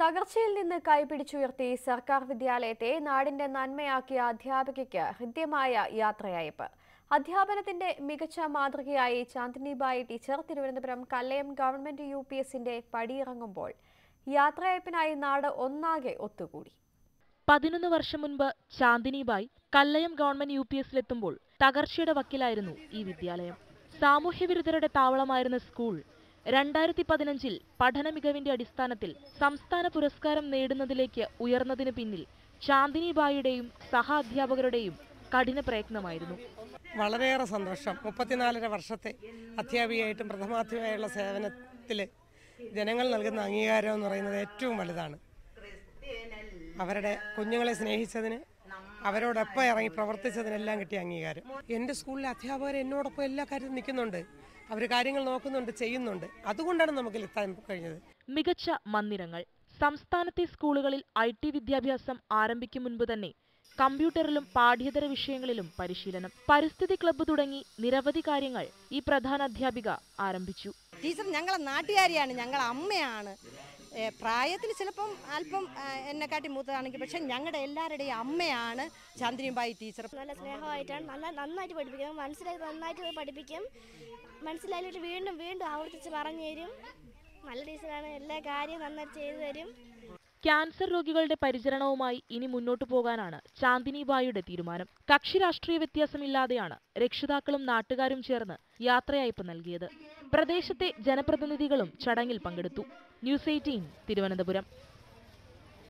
തകർച്ചയിൽ നിന്ന് കൈപിടിച്ചുയർത്തി സർക്കാർ വിദ്യാലയത്തെ നാടിന്റെ നന്മയാക്കിയ അധ്യാപികയ്ക്ക് ഹൃദ്യമായ യാത്രയയപ്പ്. അധ്യാപനത്തിന്റെ മികച്ച മാതൃകയായി Chandinibai teacher Thiruvananthapuram Kallayam government U P എസിന്റെ പടിയിറങ്ങുമ്പോൾ യാത്രയയപ്പിനായി നാട് ഒന്നാകെ ഒത്തുകൂടി. പതിനൊന്ന് വർഷം മുൻപ് Chandinibai Kallayam government U P എസിലെത്തുമ്പോൾ തകർച്ചയുടെ വക്കിലായിരുന്നു ഈ വിദ്യാലയം. സാമൂഹ്യവിരുദ്ധരുടെ താവളമായിരുന്ന സ്കൂൾ രണ്ടായിരത്തി പതിനഞ്ചിൽ പഠന മികവിന്റെ അടിസ്ഥാനത്തിൽ സംസ്ഥാന പുരസ്കാരം നേടുന്നതിലേക്ക് ഉയർന്നതിന് പിന്നിൽ ചാന്ദിനിബായിയുടെയും സഹ അധ്യാപകരുടെയും കഠിന പ്രയത്നമായിരുന്നു. വളരെയേറെ സന്തോഷം. മുപ്പത്തിനാലര വർഷത്തെ അധ്യാപികയായിട്ടും പ്രഥമാധ്യമായുള്ള സേവനത്തിൽ ജനങ്ങൾ നൽകുന്ന അംഗീകാരം എന്ന് പറയുന്നത് ഏറ്റവും വലുതാണ്. അവരുടെ കുഞ്ഞുങ്ങളെ സ്നേഹിച്ചതിന് അവരോടൊപ്പം ഇറങ്ങി പ്രവർത്തിച്ചതിനെല്ലാം കിട്ടിയ അംഗീകാരം. എന്റെ സ്കൂളിലെ അധ്യാപകർ എന്നോടൊപ്പം എല്ലാ കാര്യത്തിലും നിൽക്കുന്നുണ്ട്. അവർ കാര്യങ്ങൾ നോക്കുന്നുണ്ട് ചെയ്യുന്നുണ്ട്. അതുകൊണ്ടാണ് നമുക്ക് എത്താൻ കഴിഞ്ഞത്. മികച്ച മന്ദിരങ്ങൾ. സംസ്ഥാനത്തെ സ്കൂളുകളിൽ ഐ ടി വിദ്യാഭ്യാസം ആരംഭിക്കും മുൻപ് തന്നെ കമ്പ്യൂട്ടറിലും പാഠ്യേതര വിഷയങ്ങളിലും പരിശീലനം. പരിസ്ഥിതി ക്ലബ്ബ് തുടങ്ങി നിരവധി കാര്യങ്ങൾ ഈ പ്രധാന അധ്യാപിക ആരംഭിച്ചു. ടീച്ചർ ഞങ്ങളെ നാട്ടുകാരിയാണ് ഞങ്ങളെ അമ്മയാണ്. പ്രായത്തിൽ ചിലപ്പം അല്പം എന്നെക്കാട്ടി മൂത്തതാണെങ്കിൽ പക്ഷെ ഞങ്ങളുടെ എല്ലാവരുടെയും അമ്മയാണ് ചന്ദ്രിബായി ടീച്ചർ നല്ല സ്നേഹമായിട്ടാണ് നല്ല നന്നായിട്ട് പഠിപ്പിക്കും. മനസ്സിലാക്കി നന്നായിട്ട് പഠിപ്പിക്കും. മനസ്സിലായിട്ട് വീണ്ടും വീണ്ടും ആവർത്തിച്ച് പറഞ്ഞു തരും. നല്ല ടീച്ചറാണ്. എല്ലാ കാര്യവും നന്നായിട്ട് ചെയ്തു തരും. ക്യാൻസർ രോഗികളുടെ പരിചരണവുമായി ഇനി മുന്നോട്ടു പോകാനാണ് ചാന്ദിനി ബായിയുടെ തീരുമാനം. കക്ഷി രാഷ്ട്രീയ വ്യത്യാസമില്ലാതെയാണ് രക്ഷിതാക്കളും നാട്ടുകാരും ചേർന്ന് യാത്രയയപ്പ് നൽകിയത്. പ്രദേശത്തെ ജനപ്രതിനിധികളും ചടങ്ങിൽ പങ്കെടുത്തു. News eighteen Thiruvananthapuram.